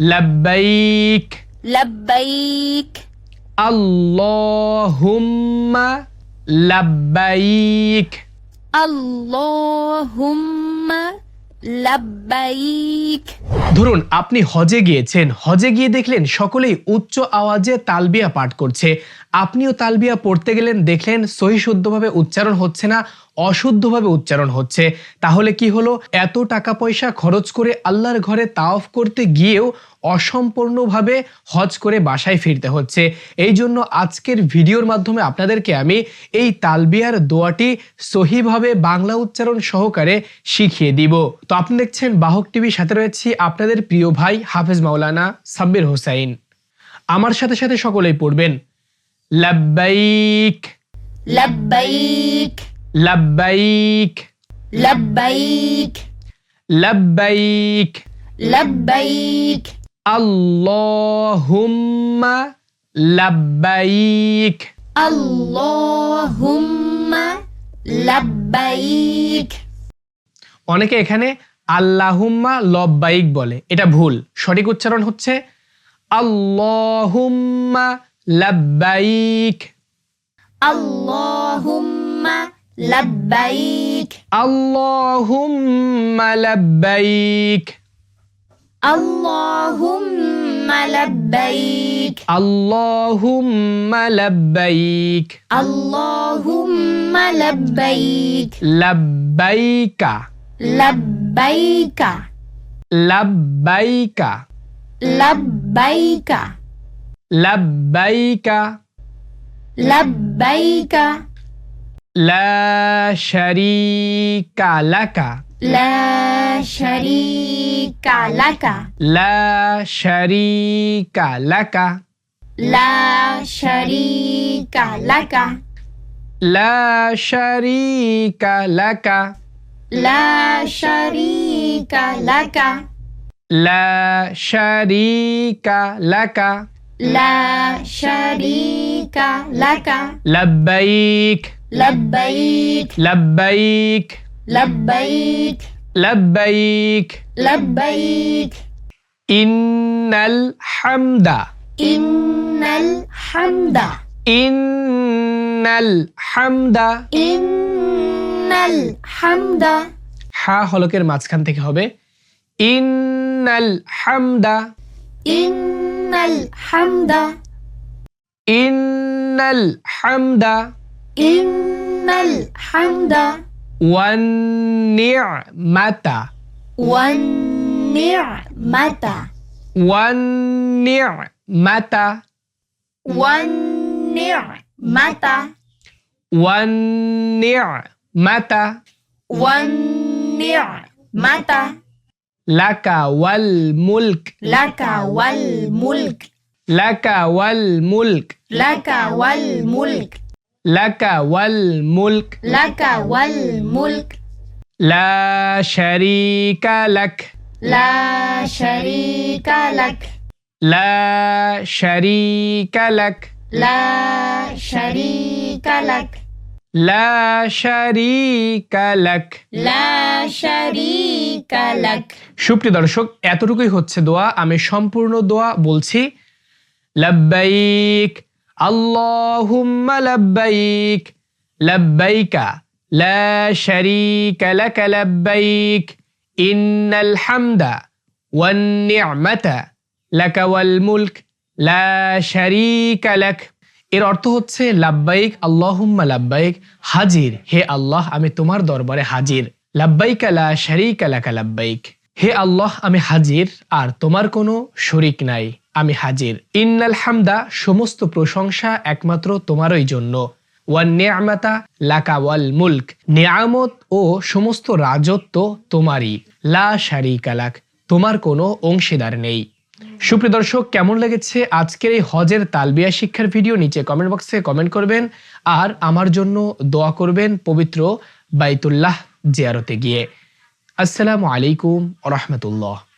লাব্বাইক লাব্বাইক আল্লাহুম্মা লাব্বাইক আল্লাহুম্মা লাব্বাইক ধরুন আপনি হজে গিয়েছেন। হজে গিয়ে দেখলেন সকলেই উচ্চ আওয়াজে তালবিয়া পাঠ করছে। আপনিও তালবিয়া পড়তে গেলেন দেখলেন সহি শুদ্ধভাবে উচ্চারণ হচ্ছে না। অশুদ্ধভাবে উচ্চারণ হচ্ছে। তাহলে কি হলো? এত টাকা পয়সা খরচ করে আল্লাহর ঘরে তাওফ করতে গিয়েও অসম্পূর্ণভাবে হজ করে বাসায় ফিরতে হচ্ছে। এই জন্য আজকের ভিডিওর মাধ্যমে আপনাদেরকে আমি এই তালবিয়ার দোয়াটি সহিভাবে বাংলা উচ্চারণ সহকারে শিখিয়ে দিব। তো আপনি দেখছেন বাহক টিভির সাথে রয়েছি আপনাদের প্রিয় ভাই হাফেজ মাওলানা সাব্বির হোসাইন। আমার সাথে সাথে সকলেই পড়বেন। লাব্বাইক। লাব্বাইক। লাব্বাইক। লাব্বাইক। লাব্বাইক। লাব্বাইক। আল্লাহুম্মা লাব্বাইক। আল্লাহুম্মা লাব্বাইক। অনেকে এখানে আল্লাহুম্মা লব্বাইক বলে এটা ভুল। সঠিক উচ্চারণ হচ্ছে আল্লাহুম্মা লাব্বাইক। আল্লাহুম্মা لبيك. اللهم لبيك. اللهم لبيك. اللهم لبيك. اللهم لبيك. لبيك. لبيك. لبيك. لبيك. لبيك. لبيك. لا شريك لك لا شريك لك لا شريك لك لا شريك لك لا شريك لك لا شريك لك لا شريك لك لا شريك لك لبيك لبيك লাব্বাইক لبيك লাব্বাইক لبيك ইন্নাল হামদা إن الحمد ইন্নাল হামদা إن الحمد হা হলকের মাঝখান থেকে হবে ইন্নাল হামদা إن الحمد ইন্নাল হামদা إن الحمد والنعمة والنعمة والنعمة والنعمة والنعمة والنعمة لك والملك لك والملك لك والملك لك والملك লাকা ওয়াল মুলক। লাকা ওয়াল মুলক। লা শারীকা লাক। লা শারীকা লাক। লা শারীকা লাক। লা শারীকা লাক। লা শারীকা লাক। লা শারীকা লাক। সুপ্রিয় দর্শক এতটুকুই হচ্ছে দোয়া। আমি সম্পূর্ণ দোয়া বলছি। লাব্বাইক লাব্বাইক, লাব্বাইকা, লা মুলক, লা এর অর্থ হচ্ছে লাব্বাইক, আল্লাহুম্মা লাব্বাইক, হাজির। হে আল্লাহ, আমি তোমার দরবারে হাজির। লাব্বাইকা লা শারীকা লাকা লাব্বাইক। হে আল্লাহ, আমি হাজির, আর তোমার কোনো শরিক নাই। আমি হাজির। ইন্নাল হামদা সমস্ত প্রশংসা একমাত্র তোমারই জন্য। ওয়ান নিয়ামাতা লাকা ওয়াল মুলক। নিয়ামত ও সমস্ত রাজত্ব তোমারই। লা শারিকা লাক। তোমার কোনো অংশীদার নেই। সুপ্রিয় দর্শক, কেমন লেগেছে আজকের এই হজের তালবিয়া শিক্ষার ভিডিও? নিচে কমেন্ট বক্সে কমেন্ট করবেন। আর আমার জন্য দোয়া করবেন পবিত্র বাইতুল্লাহ জিয়ারতে গিয়ে। আসসালামু আলাইকুম রহমতুল্লাহ।